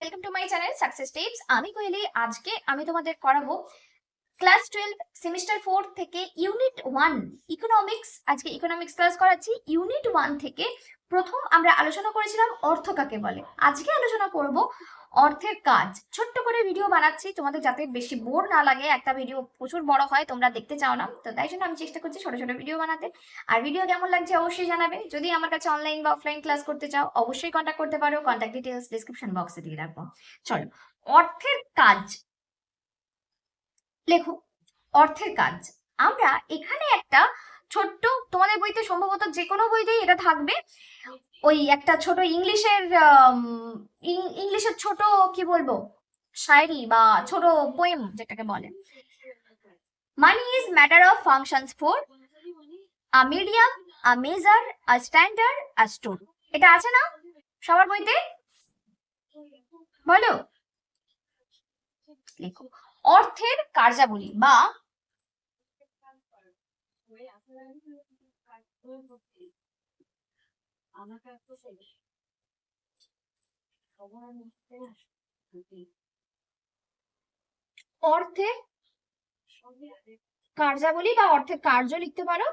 Welcome to my channel success tips আমি কোহেলি, আজকে আমি তোমাদের করাবো ক্লাস টুয়েলভ সেমিস্টার ফোর থেকে ইউনিট ওয়ান ইকোনমিক্স আজকে ইকোনমিক্স ক্লাস করাচ্ছি। ইউনিট ওয়ান থেকে প্রথম আমরা আলোচনা করেছিলাম অর্থ কাকে বলে। আজকে আলোচনা করব অর্থের কাজ। ছোট্ট করে ভিডিও বানাচ্ছি, তোমাদের যাতে বেশি বোর না লাগে। একটা ভিডিও প্রচুর বড় হয়, তোমরা দেখতে চাও না। তো তাই জন্য আমি চেষ্টা করছি ছোট ছোট ভিডিও বানাতে। আর ভিডিও কেমন লাগছে অবশ্যই জানাবে। যদি আমার কাছে অনলাইন বা অফলাইন ক্লাস করতে চাও, অবশ্যই কন্ট্যাক্ট করতে পারো। কন্ট্যাক্ট ডিটেলস ডিসক্রিপশন বক্সে দিয়ে রাখব। চলো, অর্থের কাজ। লেখো, অর্থের কাজ। আমরা এখানে একটা ছোট্ট তোমাদের বইতে সম্ভবত যে কোনো বইতেই এটা থাকবে। ওই একটা ছোট ইংলিশের ইংলিশের ছোট, কি বলব, শায়রি বা ছোট পোয়েম যেটাকে বলে। Money is matter of functions for a medium a measure a standard a store এটা আছে না সবার বইতে? বলো। অর্থের কার্যাবলী বা অর্থের কার্যাবলী বা অর্থে কার্য লিখতে পারো?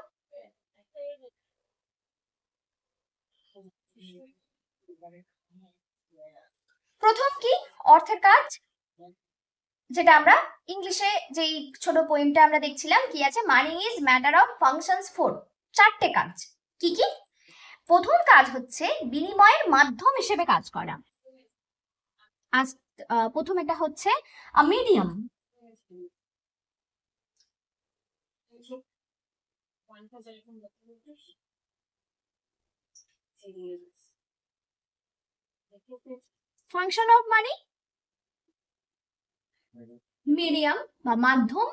প্রথম কি? অর্থের কাজ? যেটা আমরা ইংলিশে যেই ছোট পোয়েমটা আমরা দেখছিলাম কি আছে? Money is matter of functions four চারটে কাজ। কি কি? প্রথম কাজ হচ্ছে বিনিময়ের মাধ্যম হিসেবে কাজ করা। আজ প্রথম এটা হচ্ছে medium function of money medium বা মাধ্যম।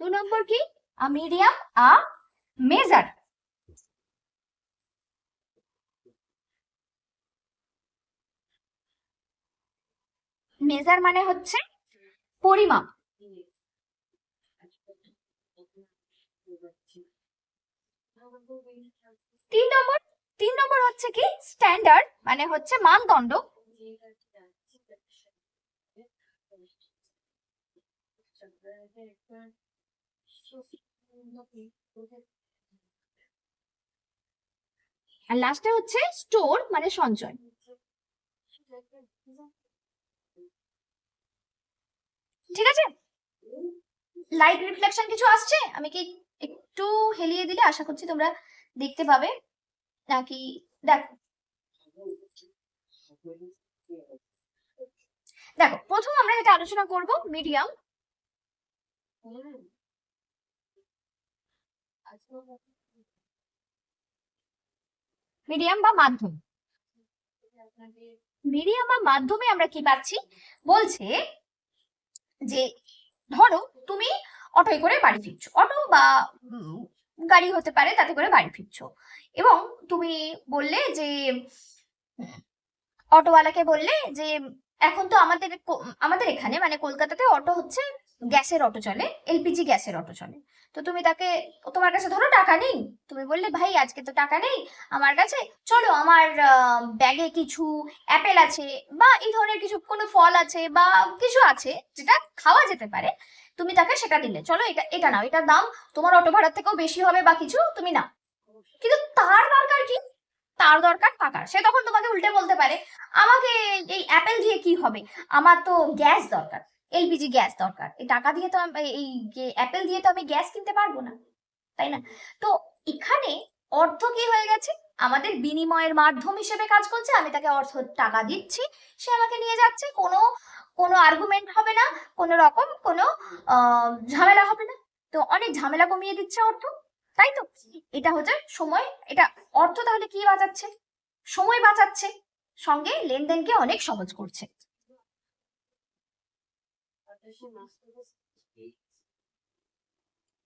দু নম্বর কি? A medium a measure measure মানে হচ্ছে পরিমাপ। তিন নম্বর তিন নম্বর হচ্ছে কি? স্ট্যান্ডার্ড মানে হচ্ছে মানদণ্ড। আর লাস্টে হচ্ছে স্টোর মানে সঞ্চয়। ঠিক আছে? লাইট রিফ্লেকশন কিছু আসছে? আমি কি একটু হেলিয়ে দিলে? আশা করছি তোমরা দেখতে পাবে। নাকি, দেখো। দেখো, প্রথম আমরা যেটা আলোচনা করব মিডিয়াম মিডিয়াম বা মাধ্যম। মিডিয়াম বা মাধ্যমে আমরা কি পাচ্ছি? বলছে যে ধরো তুমি অটোয় করে বাড়ি ফিরছো। অটো বা গাড়ি হতে পারে, তাতে করে বাড়ি ফিরছো। এবং তুমি বললে যে অটোওয়ালাকে বললে যে, এখন তো আমাদের আমাদের এখানে মানে কলকাতাতে অটো হচ্ছে গ্যাসের অটো চলে এলপিজি গ্যাসের অটো চলে। তো তুমি তাকে, তোমার কাছে ধরো টাকা নেই। তুমি বললে, ভাই, আজকে তো টাকা নেই। আমার কাছে, চলো, আমার ব্যাগে কিছু অ্যাপেল আছে বা এই ধরনের কিছু, কোনো ফল আছে বা কিছু আছে, যেটা খাওয়া যেতে পারে। তুমি তাকে সেটা দিলে। চলো, এটা এটা নাও। এটার দাম তোমার অটো ভাড়ার থেকেও বেশি হবে বা কিছু, তুমি নাও। কিন্তু তার দরকার কি? তার দরকার টাকার সে তখন তোমাকে উল্টে বলতে পারে, আমাকে এই অ্যাপেল দিয়ে কি হবে? আমার তো গ্যাস দরকার। এলপিজি গ্যাস দরকার। এই টাকা দিয়ে তো এই অ্যাপেল দিয়ে তো আমি গ্যাস কিনতে পারব না, তাই না? তো এখানে অর্থ কি হয়ে গেছে? আমাদের বিনিময়ের মাধ্যম হিসেবে কাজ করছে, আমি তাকে অর্থ, টাকা দিচ্ছি, সে আমাকে নিয়ে যাচ্ছে, কোনো কোনো আর্গুমেন্ট হবে না, কোনো রকম, কোনো ঝামেলা হবে না। তো অনেক ঝামেলা কমিয়ে দিচ্ছে অর্থ, তাই তো? এটা হচ্ছে সময়, এটা অর্থ তাহলে কি বাঁচাচ্ছে? সময় বাঁচাচ্ছে, সঙ্গে লেনদেনকে অনেক সহজ করছে।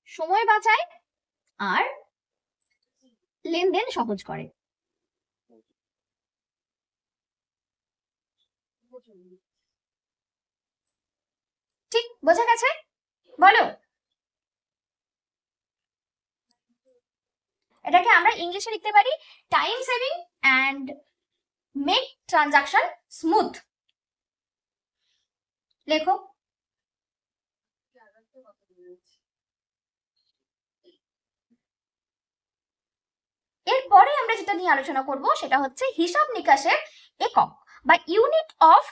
সময় বাঁচায় আর লেনদেন সহজ করে। ঠিক, বোঝা গেছে? বলো। এটাকে আমরা ইংলিশে লিখতে পারি time saving and make transaction smooth লেখো। এরপরে আমরা যেটা নিয়ে আলোচনা করব সেটা হচ্ছে হিসাব নিকাশের একক বা unit of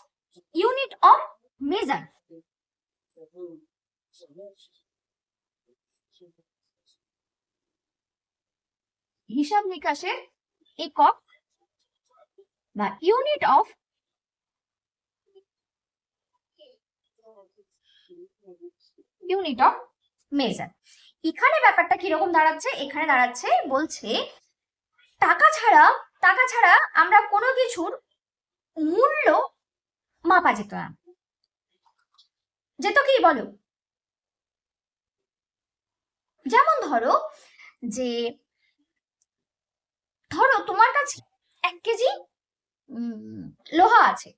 unit of measure হিসাব নিকাশের একক বা unit of unit of measure এখানে ব্যাপারটা কীরকম দাঁড়াচ্ছে? এখানে দাঁড়াচ্ছে বলছে টাকা ছাড়া টাকা ছাড়া আমরা কোনো কিছুর মূল্য মাপা যেত না। যেত কি বলো? যেমন ধরো যে, ধরো তোমার কাছে এক কেজি লোহা আছে,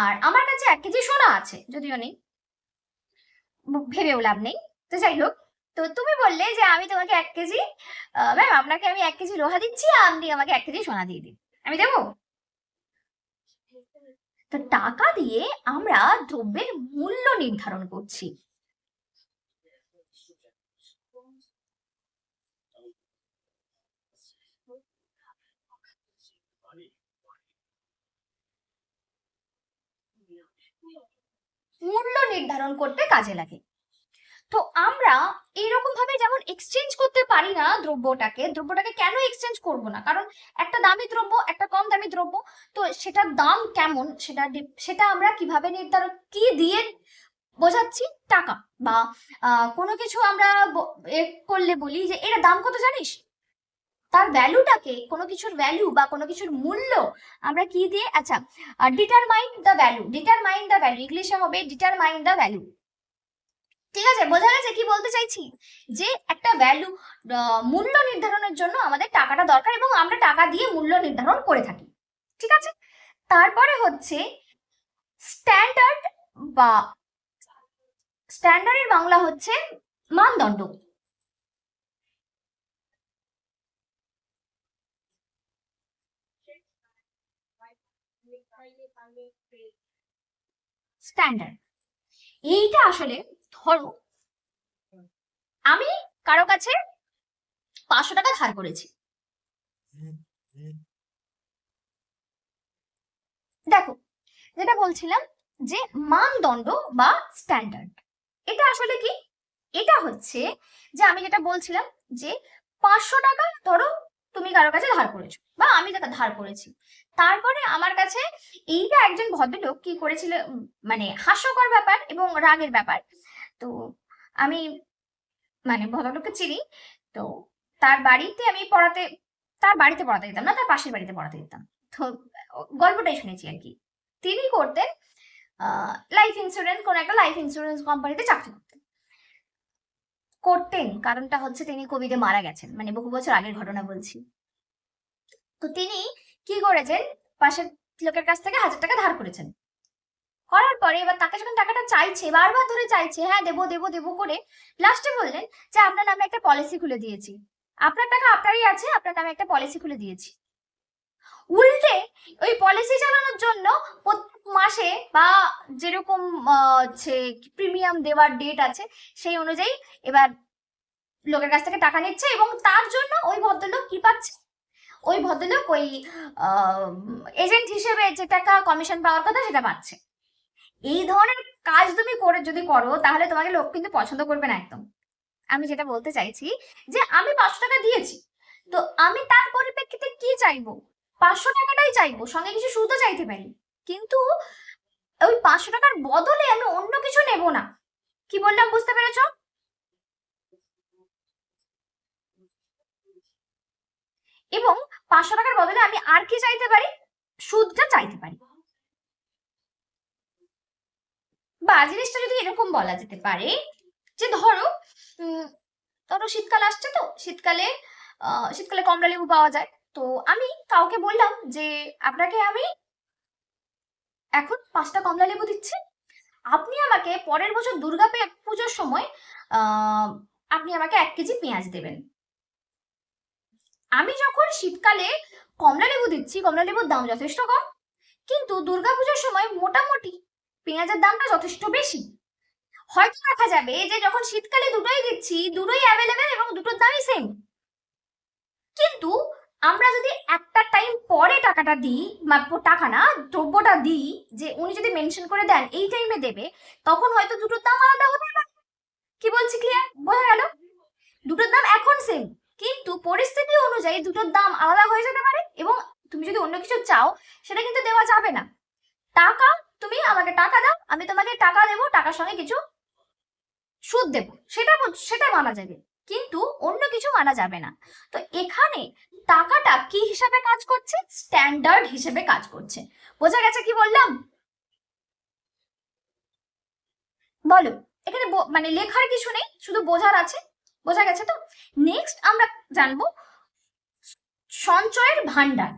আর আমার কাছে এক কেজি সোনা আছে, যদিও নেই, ভেবেও লাভ নেই। তো যাই হোক তো তুমি বললে যে আমি তোমাকে এক কেজি ম্যাম আপনাকে আমি এক কেজি লোহা দিচ্ছি, আপনি আমাকে এক কেজি সোনা দিয়ে দিন। আমি দেবো? তো টাকা দিয়ে আমরা দ্রব্যের মূল্য নির্ধারণ করছি। মূল্য নির্ধারণ করতে কাজে লাগে। তো আমরা এইরকম ভাবে যেমন এক্সচেঞ্জ করতে পারি না দ্রব্যটাকে দ্রব্যটাকে কেন এক্সচেঞ্জ করব না? কারণ একটা দামি দ্রব্য, একটা কম দামি দ্রব্য, তো সেটার দাম কেমন? সেটা সেটা আমরা কীভাবে নির্ধারণ, কি দিয়ে বোঝাচ্ছি? টাকা বা কোনো কিছু আমরা করলে বলি যে এটা দাম কত জানিস? তার ভ্যালুটাকে কোনো কিছুর ভ্যালু বা কোনো কিছুর মূল্য আমরা কি দিয়ে আচ্ছা determine the value determine the value ইংলিশে হবে ডিটারমাইন দ্য ভ্যালু ঠিক আছে? বোঝা গেছে কি বলতে চাইছি? যে একটা ভ্যালু মূল্য নির্ধারণের জন্য আমাদের টাকাটা দরকার এবং আমরা টাকা দিয়ে মূল্য নির্ধারণ করে থাকি। ঠিক আছে? তারপরে হচ্ছে স্ট্যান্ডার্ড বা স্ট্যান্ডার্ডের বাংলা হচ্ছে মানদণ্ড। স্ট্যান্ডার্ড এইটা আসলে ধরো আমি কারও কাছে পাঁচশো টাকা ধার করেছি। দেখো, যেটা বলছিলাম যে মানদণ্ড বা স্ট্যান্ডার্ড এটা আসলে কি? এটা হচ্ছে যে আমি যেটা বলছিলাম যে পাঁচশো টাকা ধরো তুমি কারও কাছে ধার করেছ বা আমি টাকা ধার করেছি। তারপরে আমার কাছে এইটা একজন ভদ্রলোক কি করেছিল মানে হাস্যকর ব্যাপার এবং রাগের ব্যাপার। তো আমি মানে ভদ্রলোককে চিনি, তো তার বাড়িতে আমি পড়াতে, তার বাড়িতে পড়াতে যেতাম না, তার পাশের বাড়িতে পড়াতে যেতাম। তো গল্পটাই শুনেছি আর কি। তিনি করতেন লাইফ ইন্স্যুরেন্স কোন একটা লাইফ ইন্স্যুরেন্স কোম্পানিতে চাকরি করতেন। করতেন, কারণটা হচ্ছে তিনি কোভিডে মারা গেছেন মানে বহু বছর আগের ঘটনা বলছি। তো তিনি কি করেছেন, পাশের লোকের কাছ থেকে হাজার টাকা ধার করেছেন। করার পরে এবার তাকে যখন টাকাটা চাইছে, বারবার ধরে চাইছে হ্যাঁ দেবো দেবো দেবো করে লাস্টে বললেন যে আপনার নামে একটা পলিসি খুলে দিয়েছি। আপনার টাকা আপনারই আছে, আপনার নামে একটা পলিসি খুলে দিয়েছি। উল্টে ওই পলিসি চালানোর জন্য প্রত্যেক মাসে বা যেরকম হচ্ছে প্রিমিয়াম দেওয়ার ডেট আছে, সেই অনুযায়ী এবার লোকের কাছ থেকে টাকা নিচ্ছে এবং তার জন্য ওই ভদ্রলোক কি পাচ্ছে? ওই ভদ্রলোক ওই এজেন্ট হিসেবে যে টাকা কমিশন পাওয়ার কথা সেটা পাচ্ছে। এই ধরনের কাজ তুমি করে যদি করো, তাহলে তোমাকে লোক কিন্তু পছন্দ করবে না একদম। আমি যেটা বলতে চাইছি যে আমি পাঁচশো টাকা দিয়েছি, তো আমি তার পরিপ্রেক্ষিতে কি চাইব? পাঁচশো টাকাটাই চাইব, সঙ্গে কিছু সুদও চাইতে পারি। কিন্তু ওই পাঁচশো টাকার বদলে আমি অন্য কিছু নেব না। কি বললাম বুঝতে পেরেছ? এবং পাঁচশো টাকার বদলে আমি আর কি চাইতে পারি? সুদটা চাইতে পারি। বা জিনিসটা যদি এরকম বলা যেতে পারে, যে ধরো ধরো শীতকাল আসছে তো, শীতকালে শীতকালে কমলা লেবু পাওয়া যায়। তো আমি কাউকে বললাম যে, আপনাকে আমি এখন পাঁচটা কমলা লেবু দিচ্ছি। আপনি আমাকে পরের বছর দুর্গা পুজোর সময় আপনি আমাকে এক কেজি পেঁয়াজ দেবেন। আমি যখন শীতকালে কমলা লেবু দিচ্ছি, কমলা লেবুর দাম যথেষ্ট কম, কিন্তু দুর্গাপুজোর সময় মোটামুটি পেঁয়াজের দামটা যথেষ্ট বেশি। হয়তো দেখা যাবে যে যখন শীতকালে দুটোই দিচ্ছি, দুটোই অ্যাভেলেবেল এবং দুটোর দামই সেম কিন্তু আমরা যদি একটা টাইম পরে টাকাটা দিই বা টাকা না, দ্রব্যটা দিই, যে উনি যদি মেনশন করে দেন এই টাইমে দেবে, তখন হয়তো দুটোর দাম আলাদা হতে পারে। কি বলছি ক্লিয়ার বোঝা গেল? দুটোর দাম এখন সেম কিন্তু পরিস্থিতি অনুযায়ী দুটোর দাম আলাদা হয়ে যেতে পারে এবং তুমি যদি অন্য কিছু চাও, সেটা কিন্তু দেওয়া যাবে না। টাকা? তুমি আমাকে টাকা দাও, আমি তোমাকে টাকা দেবো, টাকার সঙ্গে কিছু সুদ দেবো। সেটা সেটা মানা যাবে। কিন্তু অন্য কিছু মানা যাবে না। তো এখানে টাকাটা কি হিসাবে কাজ করছে? স্ট্যান্ডার্ড হিসেবে কাজ করছে। বোঝা গেছে কি বললাম? বলো, এখানে মানে লেখার কিছু নেই, শুধু বোঝার আছে। বোঝা গেছে তো? নেক্সট আমরা জানব সঞ্চয়ের ভান্ডার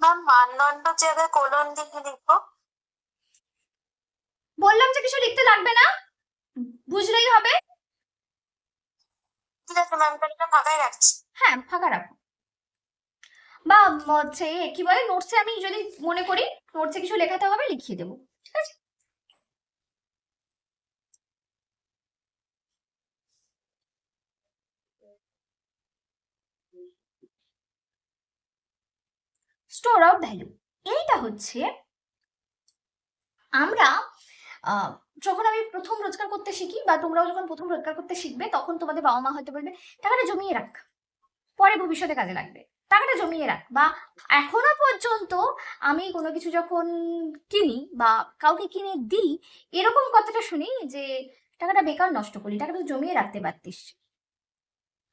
ম্যাম মানদণ্ড জায়গায় কোলন দিয়ে লিখব বললাম যে কিছু লিখতে লাগবে না? বুঝলেই হবে। ঠিক আছে ম্যাম তাহলে ফাঁকাই রাখছি। হ্যাঁ ফাঁকা রাখো। বা হচ্ছে কি বলে নোটসে আমি যদি মনে করি নোটসে কিছু লেখাতে হবে, লিখিয়ে দেবো। ঠিক আছে? স্টোর অফ ভ্যালু এইটা হচ্ছে আমরা যখন আমি প্রথম রোজগার করতে শিখি বা তোমরাও যখন প্রথম রোজগার করতে শিখবে, তখন তোমাদের বাবা মা হয়তো বলবে টাকাটা জমিয়ে রাখ। পরে ভবিষ্যতে কাজে লাগবে। টাকাটা জমিয়ে রাখ। বা এখনও পর্যন্ত আমি কোনো কিছু যখন কিনি বা কাউকে কিনে দিই, এরকম কথাটা শুনি যে টাকাটা বেকার নষ্ট করি টাকাটা জমিয়ে রাখতে পারতিস।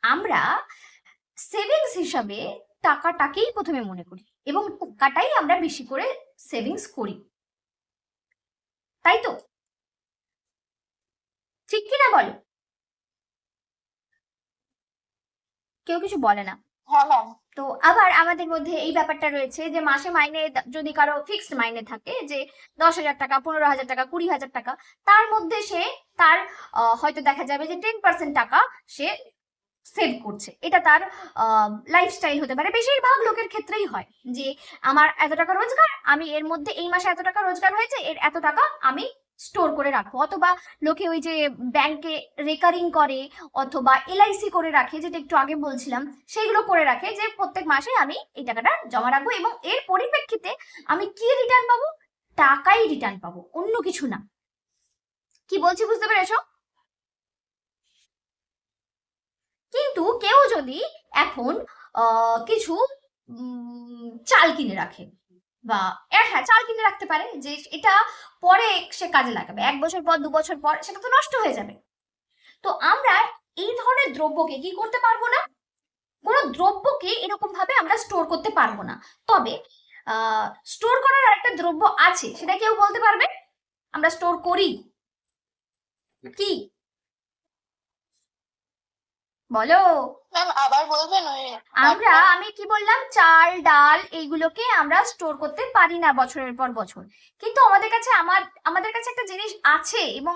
আমরা সেভিংস হিসাবে টাকাটাকেই প্রথমে মনে করি এবং টাকাটাই আমরা বেশি করে সেভিংস করি। তাই তো? ঠিক কিনা বলো? কেউ কিছু বলে না। হ্যাঁ ম্যাম তো আবার আমাদের মধ্যে এই ব্যাপারটা রয়েছে যে মাসে মাইনে যদি কারও ফিক্সড মাইনে থাকে, যে দশ হাজার টাকা, পনেরো হাজার টাকা, কুড়ি হাজার টাকা, তার মধ্যে সে তার হয়তো দেখা যাবে যে টেন পার্সেন্ট টাকা সে সেভ করছে। এটা তার লাইফস্টাইল হতে পারে। বেশিরভাগ লোকের ক্ষেত্রেই হয় যে, আমার এত টাকা রোজগার, আমি এর মধ্যে এই মাসে এত টাকা রোজগার হয়েছে, এর এত টাকা আমি স্টোর করে রাখব। অথবা লোকে ওই যে ব্যাংকে রেকারিং করে অথবা এলআইসি করে রাখে, যেটা একটু আগে বলছিলাম, সেইগুলো করে রাখে যে প্রত্যেক মাসে আমি এই টাকাটা জমা রাখব এবং এর পরিপ্রেক্ষিতে আমি কি রিটার্ন পাবো? টাকাই রিটার্ন পাবো, অন্য কিছু না। কি বলছি বুঝতে পেরেছ? কিন্তু কেউ যদি এখন কিছু চাল কিনে রাখে বা হ্যাঁ চাল কিনে রাখতে পারে, যে এটা পরে সে কাজে লাগাবে। এক বছর পর, দু বছর পর, সেটা তো নষ্ট হয়ে যাবে। তো আমরা এই ধরনের দ্রব্যকে কি করতে পারব না? কোনো দ্রব্যকে এরকম ভাবে আমরা স্টোর করতে পারব না। তবে স্টোর করার আরেকটা দ্রব্য আছে, সেটা কেউ বলতে পারবে? আমরা স্টোর করি। কি? বলো। ম্যাম আবার বলবেন ওই আমরা আমি কি বললাম? চাল ডাল এইগুলোকে আমরা স্টোর করতে পারি না বছরের পর বছর। কিন্তু আমাদের কাছে আমার আমাদের কাছে একটা জিনিস আছে এবং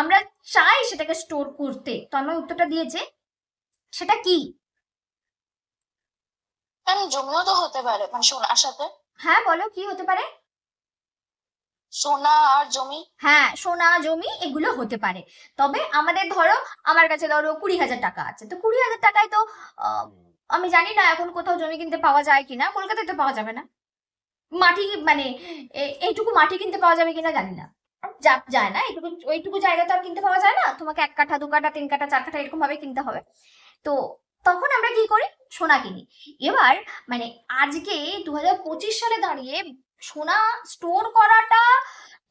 আমরা চাই সেটাকে স্টোর করতে। তন্ময় উত্তরটা দিয়েছে। সেটা কি? ম্যাম তো হতে পারে। মানে সোনার সাথে হ্যাঁ বলো কি হতে পারে? সোনা আর জমি? হ্যাঁ সোনা জমি এগুলো হতে পারে। তবে আমাদের ধরো, আমার কাছে ধরো কুড়ি হাজার টাকা আছে। তো কুড়ি হাজার টাকায় তো আমি জানি না এখন কোথাও জমি কিনতে পাওয়া যায় কিনা। কলকাতায় তো পাওয়া যাবে না। মাটি মানে এইটুকু মাটি কিনতে পাওয়া যাবে কিনা জানি না। যায় না। এইটুকু, ওইটুকু জায়গা তো আর কিনতে পাওয়া যায় না। তোমাকে এক কাঠা, দু কাঠা, তিন কাঠা, চার কাঠা এরকম ভাবে কিনতে হবে। তো তখন আমরা কি করি? সোনা কিনি। এবার মানে আজকে দু হাজার পঁচিশ সালে দাঁড়িয়ে সোনা স্টোর করাটা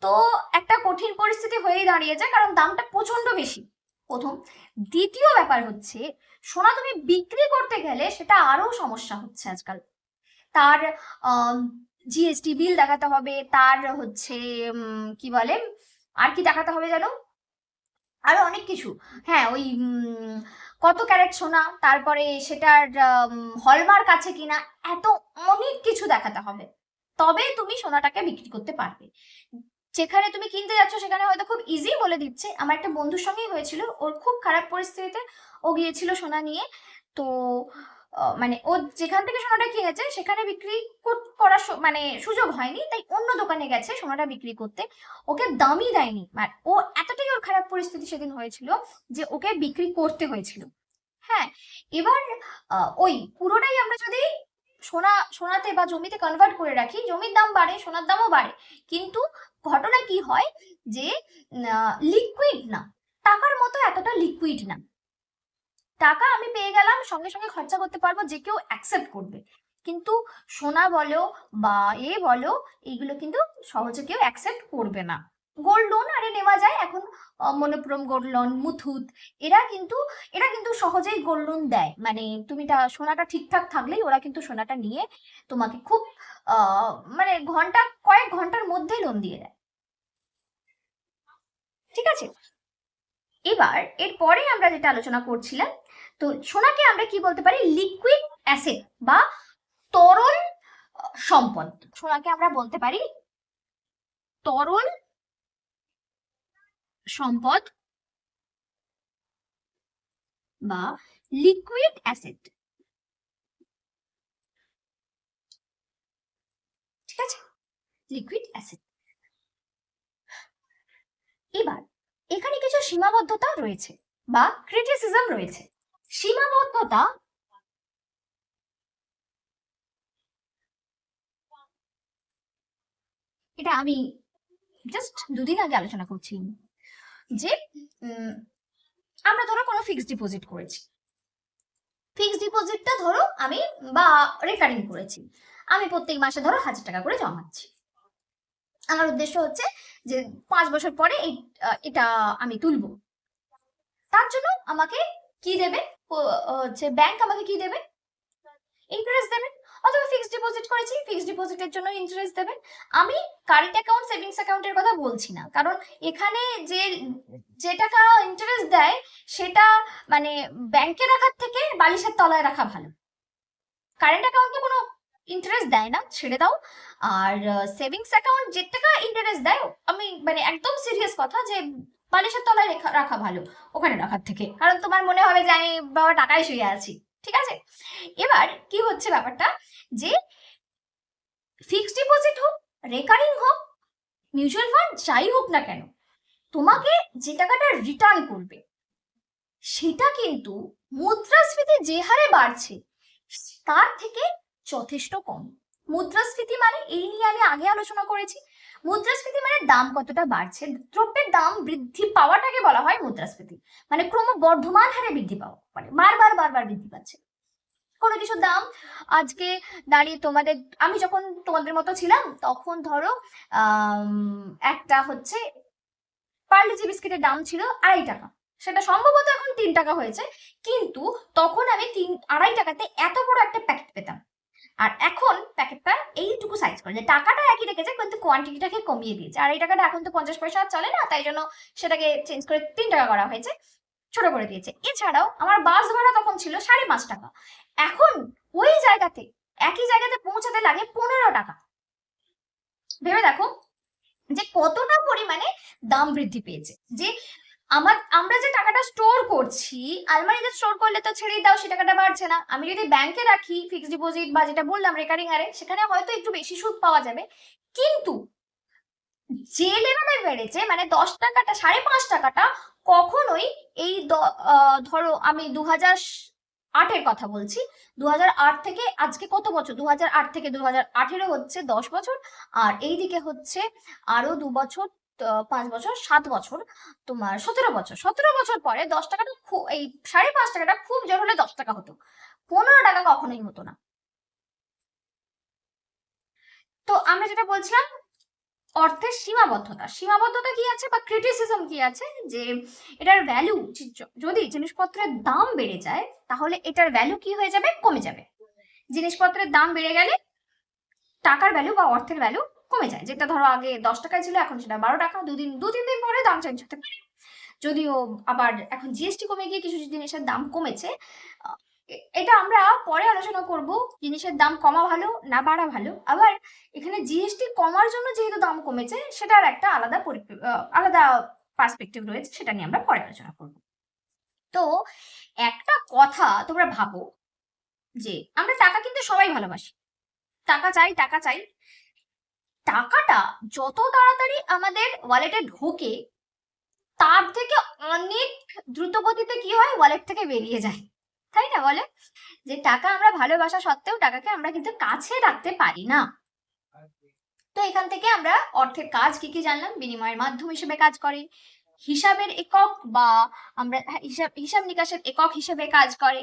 তো একটা কঠিন পরিস্থিতি হয়েই দাঁড়িয়েছে, কারণ দামটা প্রচণ্ড বেশি। প্রথম। দ্বিতীয় ব্যাপার হচ্ছে, সোনা তুমি বিক্রি করতে গেলে সেটা আরও সমস্যা হচ্ছে আজকাল। তার জিএসটি বিল দেখাতে হবে, তার হচ্ছে কি বলে, আর কি দেখাতে হবে জানো আরও অনেক কিছু। হ্যাঁ ওই কত ক্যারেট সোনা, তারপরে সেটার হলমার্ক আছে কিনা, এত অনেক কিছু দেখাতে হবে। তবে তুমি সোনাটাকে বিক্রি করতে পারবে। যেখানে তুমি কিনতে যাচ্ছ সেখানে হয়তো খুব ইজি বলে দিচ্ছে। আমার একটা বন্ধুর সঙ্গেই হয়েছিল, ওর খুব খারাপ পরিস্থিতিতে ও গিয়েছিল সোনা নিয়ে। তো মানে ও যেখান থেকে সোনাটা কিনেছে, সেখানে বিক্রি কর- করার মানে সুযোগ হয়নি, তাই অন্য দোকানে গেছে সোনাটা বিক্রি করতে। ওকে দামই দেয়নি। আর ও এতটাই ওর খারাপ পরিস্থিতি সেদিন হয়েছিল যে ওকে বিক্রি করতে হয়েছিল। হ্যাঁ এবার ওই পুরোটাই আমরা যদি সোনা, সোনাতে বা জমিতে কনভার্ট করে রাখি, জমির দাম বাড়ে, সোনার দামও বাড়ে। কিন্তু ঘটনা কি হয়? যে লিকুইড না, টাকার মতো এতটা লিকুইড না। টাকা আমি পেয়ে গেলাম, সঙ্গে সঙ্গে খরচা করতে পারব, যে কেউ অ্যাকসেপ্ট করবে। কিন্তু সোনা বলো বা এ বলো, এইগুলো কিন্তু সহজে কেউ অ্যাকসেপ্ট করবে না। গোল্ড লোন আরে নেওয়া যায়, এখন মনোপ্রম গোল্ড লোন মুথুত এরা কিন্তু এরা কিন্তু সহজেই গোল্ড লোন দেয়। মানে তুমি টা- সোনাটা ঠিকঠাক থাকলেই ওরা কিন্তু সোনাটা নিয়ে তোমাকে খুব মানে ঘণ্টা, কয়েক ঘণ্টার মধ্যেই লোন দিয়ে দেয়। ঠিক আছে? এবার এরপরে আমরা যেটা আলোচনা করছিলাম তো সোনাকে আমরা কি বলতে পারি? লিকুইড অ্যাসেট বা তরল সম্পদ। সোনাকে আমরা বলতে পারি তরল সম্পদ বা লিকুইড অ্যাসেট ঠিক আছে? লিকুইড অ্যাসেট এবার, এখানে কিছু সীমাবদ্ধতা রয়েছে বা ক্রিটিসিজম রয়েছে। সীমাবদ্ধতা? এটা আমি জাস্ট দুদিন আগে আলোচনা করছি যে আমরা ধরো কোনো ফিক্সড ডিপোজিট করেছি। ফিক্সড ডিপোজিটটা ধরো আমি বা রেকারিং করেছি। আমি প্রত্যেক মাসে ধরো হাজার টাকা করে জমাচ্ছি। আমার উদ্দেশ্য হচ্ছে যে পাঁচ বছর পরে এটা আমি তুলবো। তার জন্য আমাকে কি দেবে? হচ্ছে ব্যাংক আমাকে কি দেবে? ইন্টারেস্ট দেবে? অথবা ফিক্সড ডিপোজিট করেছি ফিক্সড ডিপোজিটের জন্য ইন্টারেস্ট দেবেন আমি কারেন্ট অ্যাকাউন্ট সেভিংস অ্যাকাউন্টের কথা বলছি না। কারণ এখানে যে যে টাকা ইন্টারেস্ট দেয়, সেটা মানে ব্যাংকে রাখার থেকে বালিশের তলায় রাখা ভালো। কারেন্ট অ্যাকাউন্টে কোনো ইন্টারেস্ট দেয় না, ছেড়ে দাও। আর সেভিংস অ্যাকাউন্ট যে টাকা ইন্টারেস্ট দেয়, আমি মানে একদম সিরিয়াস কথা যে বালিশের তলায় রেখা, রাখা ভালো, ওখানে রাখার থেকে। কারণ তোমার মনে হবে যে আমি বাবা টাকায় শুয়ে আছি, ঠিক আছে? এবার কি হচ্ছে ব্যাপারটা? যে ফিক্সড ডিপোজিট হোক রেকারিং হোক মিউচুয়াল ফান্ড যাই হোক না কেন, তোমাকে যে টাকাটা রিটার্ন করবে, সেটা কিন্তু মুদ্রাস্ফীতি যে হারে বাড়ছে, তার থেকে যথেষ্ট কম। মুদ্রাস্ফীতি মানে এই নিয়ে আমি আগে আলোচনা করেছি মুদ্রাস্ফীতি মানে দাম কতটা বাড়ছে? দ্রব্যের দাম বৃদ্ধি পাওয়াটাকে বলা হয় মুদ্রাস্ফীতি। মানে ক্রমবর্ধমান হারে বৃদ্ধি পাওয়া। মানে বারবার বারবার বৃদ্ধি পাচ্ছে। কোনো কিছুর দাম আজকে দাঁড়িয়ে তোমাদের, আমি যখন তোমাদের মতো ছিলাম, তখন ধরো একটা হচ্ছে পার্লেজি বিস্কিটের দাম ছিল আড়াই টাকা। সেটা সম্ভবত এখন তিন টাকা হয়েছে। কিন্তু তখন আমি তিন, আড়াই টাকাতে এত বড় একটা প্যাকেট পেতাম। আর এখন প্যাকেটটা এইটুকু সাইজ করে। যে টাকাটা একই রেখেছে, কিন্তু কোয়ান্টিটিটাকে কমিয়ে দিয়েছে। আর এই টাকাটা এখন তো পঞ্চাশ পয়সা আর চলে না, তাই জন্য সেটাকে চেঞ্জ করে তিন টাকা করা হয়েছে, ছোট করে দিয়েছে। এছাড়াও আমার বাস ভাড়া তখন ছিল সাড়ে পাঁচ টাকা। এখন ওই জায়গাতে, একই জায়গাতে পৌঁছাতে লাগে পনেরো টাকা। ভেবে দেখো যে কতটা পরিমাণে দাম বৃদ্ধি পেয়েছে। যে আমার, আমরা যে টাকাটা স্টোর করছি, আলমারিতে স্টোর করলে তো ছেড়েই দাও, সে টাকাটা বাড়ছে না। আমি যদি ব্যাংকে রাখি ফিক্সড ডিপোজিট বা যেটা বললাম রেকারিং আরে, সেখানে হয়তো একটু বেশি সুদ পাওয়া যাবে। কিন্তু যে লেভেলে বেড়েছে মানে দশ টাকাটা, সাড়ে পাঁচ টাকাটা, কখনোই এই ধরো আমি দু হাজার আটের কথা বলছি দু থেকে আজকে কত বছর? দু থেকে দু আঠেরো হচ্ছে দশ বছর, আর এইদিকে হচ্ছে আরও দু বছর পাঁচ বছর, সাত বছর, তোমার সতেরো বছর। সতেরো বছর পরে দশ টাকাটা খুব এই সাড়ে পাঁচ টাকাটা খুব জোর হলে দশ টাকা হতো। পনেরো টাকা কখনোই হতো না। তো আমরা যেটা বলছিলাম, অর্থের সীমাবদ্ধতা। সীমাবদ্ধতা কি আছে বা ক্রিটিসিজম কি আছে? যে এটার ভ্যালু যদি জিনিসপত্রের দাম বেড়ে যায়, তাহলে এটার ভ্যালু কি হয়ে যাবে? কমে যাবে। জিনিসপত্রের দাম বেড়ে গেলে টাকার ভ্যালু বা অর্থের ভ্যালু কমে যায়। যেটা ধরো আগে দশ টাকায় ছিল, এখন সেটা বারো টাকা। দুদিন দু তিন দিন পরে দাম চেঞ্জ হতে পারে। যদিও আবার এখন জিএসটি কমে গিয়ে কিছু জিনিসের দাম কমেছে। এটা আমরা পরে আলোচনা করব। জিনিসের দাম কমা ভালো, না বাড়া ভালো। আবার এখানে জিএসটি কমার জন্য যেহেতু দাম কমেছে, সেটার একটা আলাদা আলাদা পার্সপেক্টিভ রয়েছে, সেটা নিয়ে আমরা পরে আলোচনা করব। তো একটা কথা তোমরা ভাবো যে আমরা টাকা কিন্তু সবাই ভালোবাসি। টাকা চাই টাকা চাই। টাকাটা যত তাড়াতাড়ি আমাদের ওয়ালেটে ঢোকে তার থেকে অনেক দ্রুত গতিতে কি হয়? ওয়ালেট থেকে বেরিয়ে যায়। তাই না বলে? যে টাকা আমরা ভালোবাসা সত্ত্বেও টাকাকে আমরা কিন্তু কাছে রাখতে পারি না। তো এখান থেকে আমরা অর্থের কাজ কি কি জানলাম? বিনিময়ের মাধ্যম হিসেবে কাজ করে হিসাবের একক বা আমরা হ্যাঁ, হিসাব হিসাব নিকাশের একক হিসেবে কাজ করে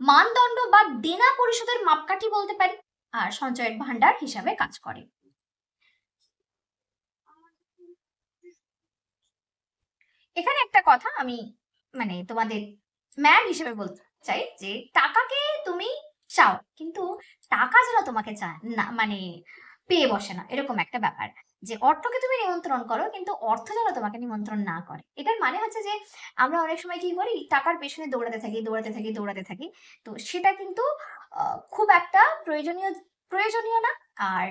মানদণ্ড বা দেনা পরিশোধের মাপকাঠি বলতে পারি আর সঞ্চয়ের ভান্ডার হিসাবে কাজ করে। এখানে একটা কথা আমি মানে তোমাদের ম্যাম হিসেবে বলতে চাই যে টাকাকে তুমি চাও, কিন্তু টাকা যেন তোমাকে চায় না মানে পেয়ে বসে না, এরকম একটা ব্যাপার। যে অর্থকে তুমি নিমন্ত্রণ করো, কিন্তু অর্থ যেন তোমাকে নিমন্ত্রণ না করে। এটার মানে হচ্ছে যে আমরা অনেক সময় কি করি, টাকার পেছনে দৌড়াতে থাকি দৌড়াতে থাকি দৌড়াতে থাকি। তো সেটা কিন্তু খুব একটা প্রয়োজনীয় প্রয়োজনীয় না, আর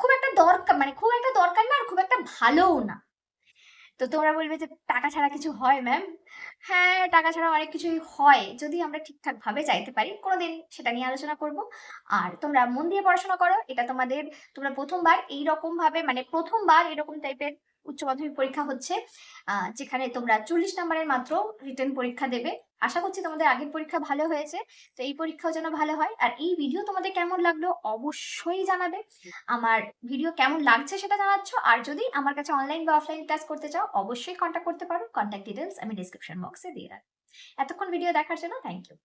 খুব একটা দরকার মানে খুব একটা দরকার না, আর খুব একটা ভালোও না। তো তোমরা বলবে যে টাকা ছাড়া কিছু হয় ম্যাম হ্যাঁ টাকা ছাড়া অনেক কিছুই হয়, যদি আমরা ঠিকঠাক ভাবে চাইতে পারি। কোনোদিন সেটা নিয়ে আলোচনা করব। আর তোমরা মন দিয়ে পড়াশোনা করো, এটা তোমাদের, তোমরা প্রথমবার এই রকম ভাবে মানে প্রথমবার এরকম টাইপের উচ্চ মাধ্যমিক পরীক্ষা হচ্ছে যেখানে তোমরা চল্লিশ নম্বরের মাত্র রিটার্ন পরীক্ষা দেবে। আশা করছি তোমাদের আগের পরীক্ষা ভালো হয়েছে। তো এই পরীক্ষাও যেন ভালো হয়। আর এই ভিডিও তোমাদের কেমন লাগল অবশ্যই জানাবে। আমার ভিডিও কেমন লাগছে সেটা জানাচ্ছ। আর যদি আমার কাছে অনলাইন বা অফলাইন ক্লাস করতে চাও, অবশ্যই কন্ট্যাক্ট করতে পারো। কন্ট্যাক্ট ডিটেলস আমি ডিসক্রিপশন বক্সে দিয়ে রাখব। এতক্ষণ ভিডিও দেখার জন্য থ্যাংক ইউ